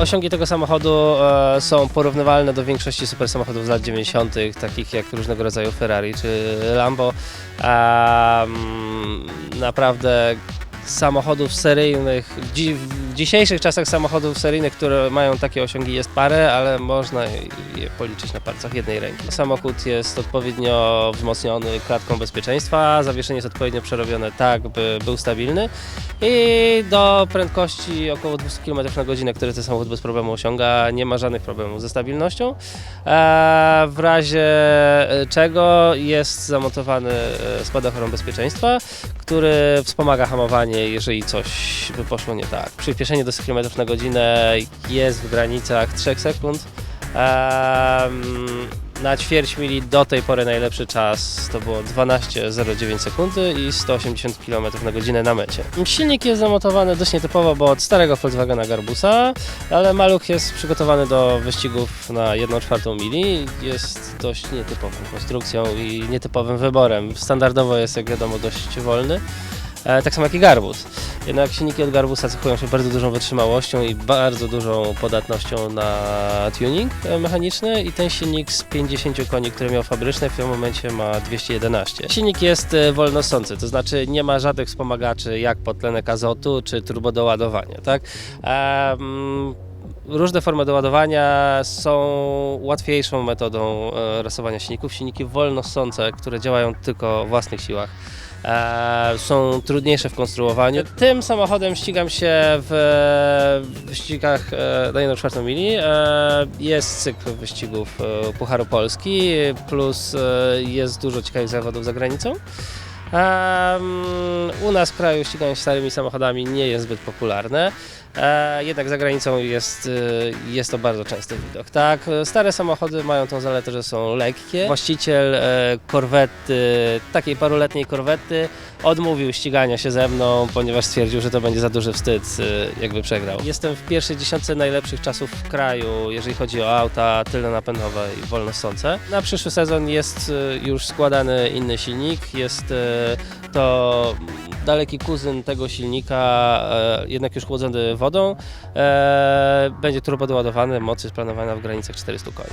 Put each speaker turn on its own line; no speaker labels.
osiągi tego samochodu e, są porównywalne do większości super samochodów z lat 90., takich jak różnego rodzaju Ferrari czy Lambo. Em, naprawdę samochodów seryjnych, w dzisiejszych czasach samochodów seryjnych, które mają takie osiągi jest parę, ale można je policzyć na palcach jednej ręki. Samochód jest odpowiednio wzmocniony klatką bezpieczeństwa, zawieszenie jest odpowiednio przerobione tak, by był stabilny i do prędkości około 200 km na godzinę, które ten samochód bez problemu osiąga, nie ma żadnych problemów ze stabilnością. E, w razie e, czego jest zamontowany e, spadochron bezpieczeństwa, który wspomaga hamowanie, jeżeli coś by poszło nie tak. Przyspieszenie do 100 km na godzinę jest w granicach 3 sekund. Em, na ćwierć mili do tej pory najlepszy czas to było 12,09 sekundy i 180 km na godzinę na mecie. Silnik jest zamontowany dość nietypowo, bo od starego Volkswagena Garbusa, ale maluch jest przygotowany do wyścigów na 1 czwartą mili. Jest dość nietypową konstrukcją i nietypowym wyborem. Standardowo jest, jak wiadomo, dość wolny. E, tak samo jak i Garbus. Jednak silniki od Garbusa cechują się bardzo dużą wytrzymałością i bardzo dużą podatnością na tuning e, mechaniczny i ten silnik z 50 koni, który miał fabryczny w tym momencie ma 211. Silnik jest e, wolnosący, to znaczy nie ma żadnych wspomagaczy jak podtlenek azotu czy turbodoładowanie, tak? Em, Różne formy doładowania są łatwiejszą metodą rasowania silników. Silniki wolnosące, które działają tylko o własnych siłach, e, są trudniejsze w konstruowaniu. Tym samochodem ścigam się w wyścigach e, na 1,4 mili. E, jest cykl wyścigów e, Pucharu Polski, plus e, jest dużo ciekawych zawodów za granicą. U nas w kraju ściganie się starymi samochodami nie jest zbyt popularne. E, jednak za granicą jest, y, jest to bardzo częsty widok. Tak, e, stare samochody mają tą zaletę, że są lekkie. Właściciel e, korwety, takiej paruletniej korwety, odmówił ścigania się ze mną, ponieważ stwierdził, że to będzie za duży wstyd, y, jakby przegrał. Jestem w pierwszej dziesiątce najlepszych czasów w kraju, jeżeli chodzi o auta tylnonapędowe i wolnosące. Na przyszły sezon jest y, już składany inny silnik, jest y, to daleki kuzyn tego silnika, e, jednak już chłodzony wodą. E, będzie turbodoładowany, moc jest planowana w granicach 400 koni.